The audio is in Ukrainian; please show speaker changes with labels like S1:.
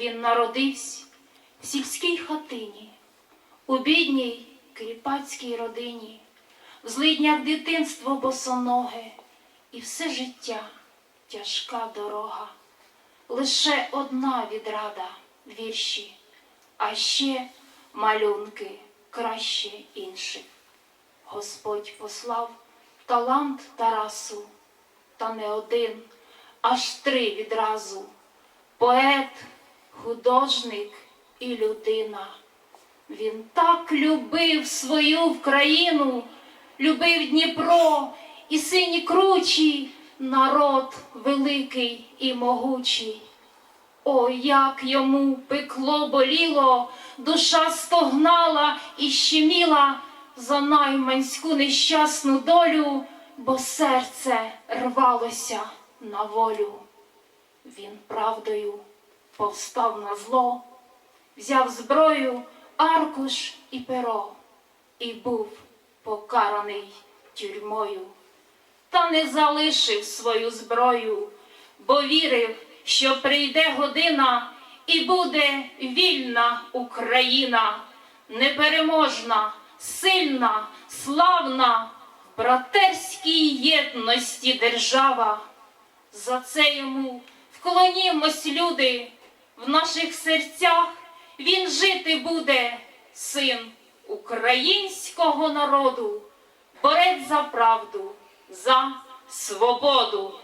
S1: він народився в сільській хатині, у бідній кріпацькій родині, в злиднях дитинство босоноге, і все життя тяжка дорога. Лише одна відрада вірші, а ще малюнки краще інших. Господь послав талант Тарасу, та не один, аж три відразу. Поет, художник і людина. Він так любив свою Вкраїну, любив Дніпро і сині кручі, народ великий і могучий. О, як йому пекло боліло, душа стогнала і щеміла за найманську нещасну долю, бо серце рвалося на волю. Він правдою повстав на зло, взяв зброю, аркуш і перо, і був покараний тюрмою, та не залишив свою зброю, бо вірив, що прийде година і буде вільна Україна, непереможна, сильна, славна, братерській єдності держава. За це йому вклонімось, люди, в наших серцях він жити буде, син українського народу, борець за правду, за свободу.